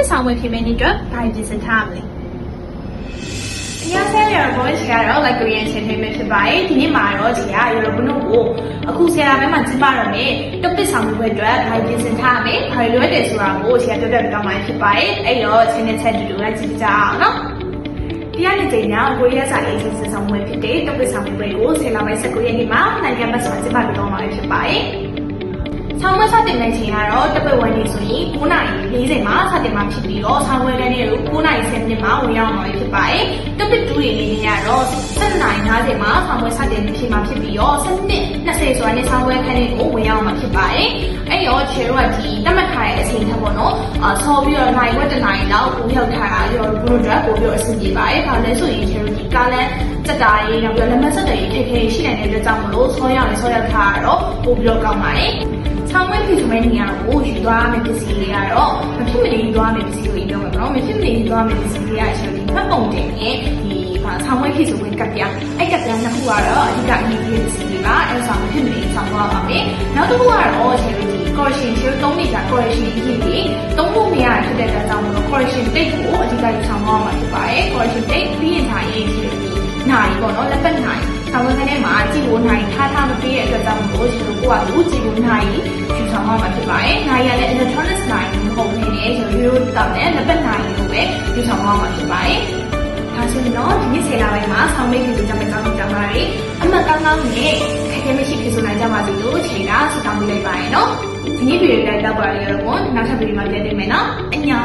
တစ်ဆောင်ဝင်ဖြစ်မယ့်နေ့အတွက်ဘာပြင်ဆင်ထားရမလဲအများဆုံးရတော့ချေကတော့ like Korean entertainment ဖြစ်ပါတယ်ဒီနေ့မှာတော့ချေကရတော့ဘုနုကိုအခုဆရာပိုင်းမှာကျင်းပတော့မယ် topic ဆောင်မှုအတွက်ဘာပြင်ဆင်ထားရမလဲဘာလိုအပ်တယ်ဆိုတာကိုချေကပြောပြပြတော့မှာဖြစ်ပါတယ်အဲ့တော့ချင်းနဲ့ချက်တူတူလိုက်ကြည့်ကြအောင်နော်တရားနေချိန်ညာကိုရီးယားစာရေးစင်ဆောင်မှုဖြစ်တဲ့ topic ဆောင်မှုတွေကိုဆယ်လပိုင်း19ရက်နေ့မှာနိုင်ငံဘက်မှာကျင်းပပြတော့မှာဖြစ်ပါတယ် ဆောင်းဝဲစတင်တဲ့ချိန်ကတော့တပတ်วันနေဆိုရင်9:40မှာစတင်မှာဖြစ်ပြီးတော့ဆောင်းဝဲတဲ့နေ့ကို9:10မိနစ်မှာဝင်ရောက်မှာဖြစ်ပါတယ်။တပတ်2တွေနေနေရတော့7:50မှာဆောင်းဝဲစတင်ဖြစ်မှာဖြစ်ပြီးတော့7:20ဆိုတဲ့ဆောင်းဝဲခန်းလေးကိုဝင်ရောက်မှာဖြစ်ပါတယ်။အဲ့တော့ချေတို့ကဒီတတ်မှတ်ထားတဲ့အချိန်ထက်ပေါ့နော်။အာဆော်ပြီးတော့နိုင်ဝက်တစ်နိုင်လောက်ကိုရောက်ထားတာရောဘုလို့အတွက်ပို့ပြီးတော့အဆင်ပြေပါတယ်။ဒါလည်းဆိုရင်ချေတို့ဒီကားလန်စက်တာရေးနောက်ပြီးတော့လက်မဆက်တွေခက်ခဲရှိနိုင်တဲ့အတွက်ကြောင့်မလို့ဆောရောက်ရင်ဆောရောက်ထားတာတော့ပို့ပြီးတော့ကောင်းပါတယ်။ ဆောင်းဝဲဖြစ်မဲ့နေရာကိုယူသွားမယ့်ပစ္စည်းတွေကတော့မဖြစ်မနေယူသွားမယ့်ပစ္စည်းတွေပြောမှာပေါ့နော်မဖြစ်မနေယူသွားမယ့်ပစ္စည်းတွေကအချင်းဒီဖတ်ပုံတင်နဲ့ဒီဆောင်းဝဲဖြစ်ဆိုဝင်ကပ်ပြအဲ့ကပ်ပြနှစ်ခုကတော့အဓိကအရေးကြီးတဲ့ပစ္စည်းတွေကအဲ့ဆောင်မဖြစ်မနေဆောင်းသွားပါမယ်နောက်တစ်ခုကတော့ချေဒီ correction ချေသုံးနေတာ correction အရေးကြီးသုံးဖို့မရဖြစ်တဲ့အတွက်ကြောင့်မလို့ correction date ကိုအဓိကယူဆောင်သွားမှာဖြစ်ပါတယ် correction date ပြီးရင်ထားရေးချေဒီနိုင်ပေါ့နော်လက်ပတ်နိုင်ဆောင်းဝဲကနေမှာကြည့်ဖို့နိုင်ထားထားမပေးတဲ့အတွက်ကြောင့်မလို့ချေတို့ကလူကြည့်ဖို့ နိုင်ယူဆောင်သွားမှာဖြစ်ပါတယ်နိုင်ရလည်း electronics နိုင်မဟုတ်ဘဲနဲ့ကျွန်တော်ရိုးတောက်တဲ့လက်ပတ်နိုင်လို့ပဲယူဆောင်သွားမှာဖြစ်ပါတယ်ဒါဆိုရင်တော့ဒီနေ့ဆယ်လပိုင်းမှာဆောင်းမိတ်ကိုကြမ်းကြမ်းကြမ်းပါတယ်အမှတ်ကောင်းကောင်းနဲ့ခက်ခဲမရှိဖြစ်ဆိုနိုင်ကြပါစေလို့ချိန်တာစတောင်းပေးလိုက်ပါရနော်ဒီနေ့ဗီဒီယိုလေးတော့ပါရတော့နောက်ထပ်ဗီဒီယိုမှာပြန်တွေ့မယ်နော်အညာ